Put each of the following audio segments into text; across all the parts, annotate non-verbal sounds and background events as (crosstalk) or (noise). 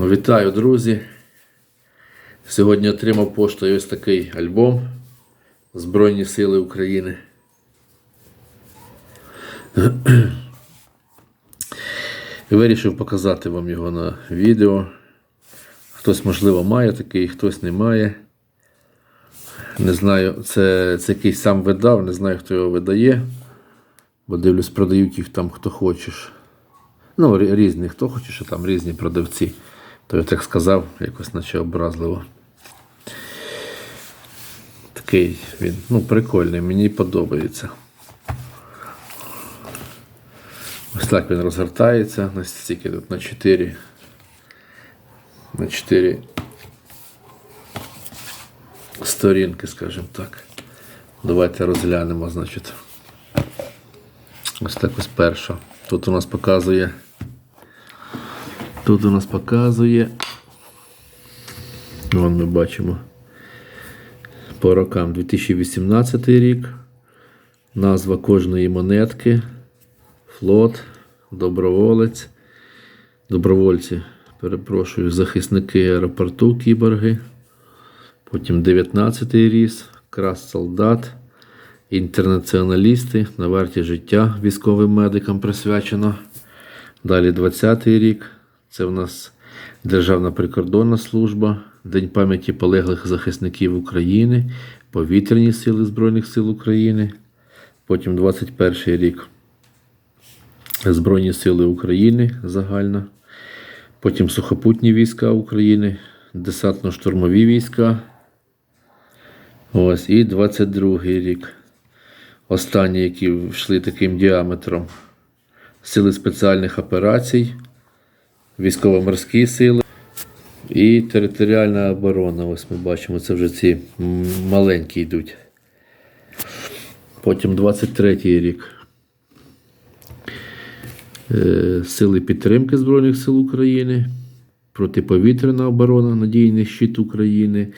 Ну, Вітаю, друзі. Сьогодні отримав поштою ось такий альбом Збройні Сили України. (clears throat) Вирішив показати вам його на відео. Хтось, можливо, має такий, хтось не має. Не знаю, це, це якийсь сам видав, не знаю, хто його видає. Бо дивлюсь, продають їх там хто хочеш. Ну, різні, хто хоче, що там різні продавці. То я так сказав, якось наче образливо. Такий він, ну, прикольний, мені подобається. Ось так він розгортається. На стільки тут на 4. На 4 сторінки, скажімо так. Давайте розглянемо, значить. Ось так ось перша. Тут у нас показує. Тут у нас показує. Вон ми бачимо. По рокам 2018 рік. Назва кожної монетки. Флот, доброволець. Добровольці, перепрошую, захисники аеропорту кіборги. Потім 19-й ріс, крас солдат, інтернаціоналісти на варті життя військовим медикам присвячено. Далі 20-й рік. Це в нас Державна прикордонна служба, День пам'яті полеглих захисників України, Повітряні сили Збройних сил України. Потім 21 рік. Збройні сили України загальна. Потім сухопутні війська України, десантно-штурмові війська. Ось, і 22 рік. Останні, які йшли таким діаметром. Сили спеціальних операцій, військово-морські сили і територіальна оборона. Ось ми бачимо, це вже ці маленькі йдуть. Потім 23-й рік. Е, Сили підтримки Збройних сил України, протиповітряна оборона, надійний щит України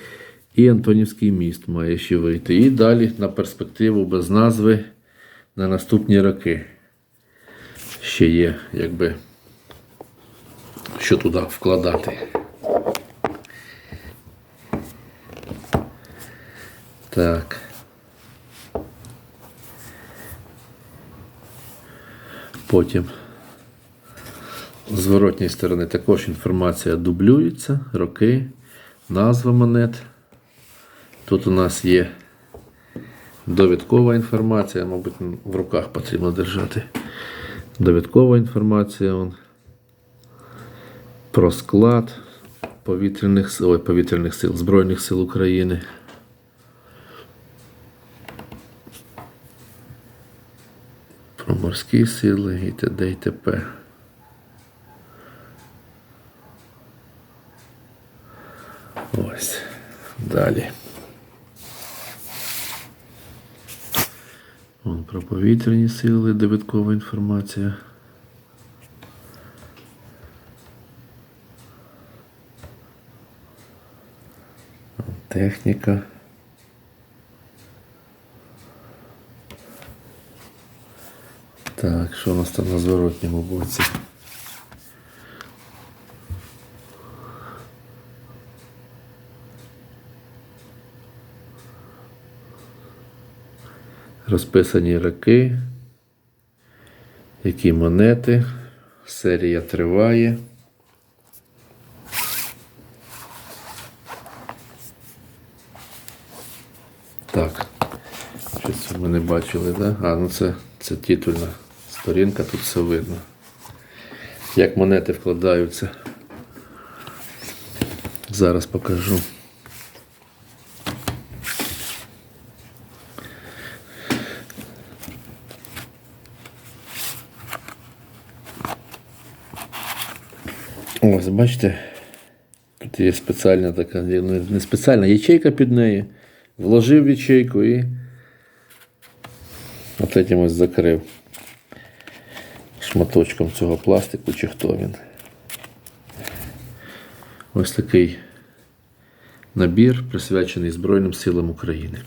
і Антонівський міст має ще вийти. І далі на перспективу без назви на наступні роки. Ще є, якби, що туди вкладати. Так. Потім з зворотньої сторони також інформація дублюється, роки, назва монет. Тут у нас є довідкова інформація, мабуть, в руках потрібно держати. Довідкова інформація про склад повітряних, сил- ой, повітряних сил Збройних сил України. Про морські сили і т.д. і т.п. Ось. Далі. Вон про повітряні сили, довідкова інформація. Техніка. Так, що у нас там на зворотньому боці? Розписані роки, які монети, серія триває. Так, ми не бачили, да? А, ну це, це титульна сторінка, тут все видно. Як монети вкладаються. Зараз покажу. Ось, бачите, тут є спеціальна така, не спеціальна ячейка під неї. Вложив ячейку і от ось закрив шматочком цього пластику, чи хто він. Ось такий набір, присвячений Збройним силам України.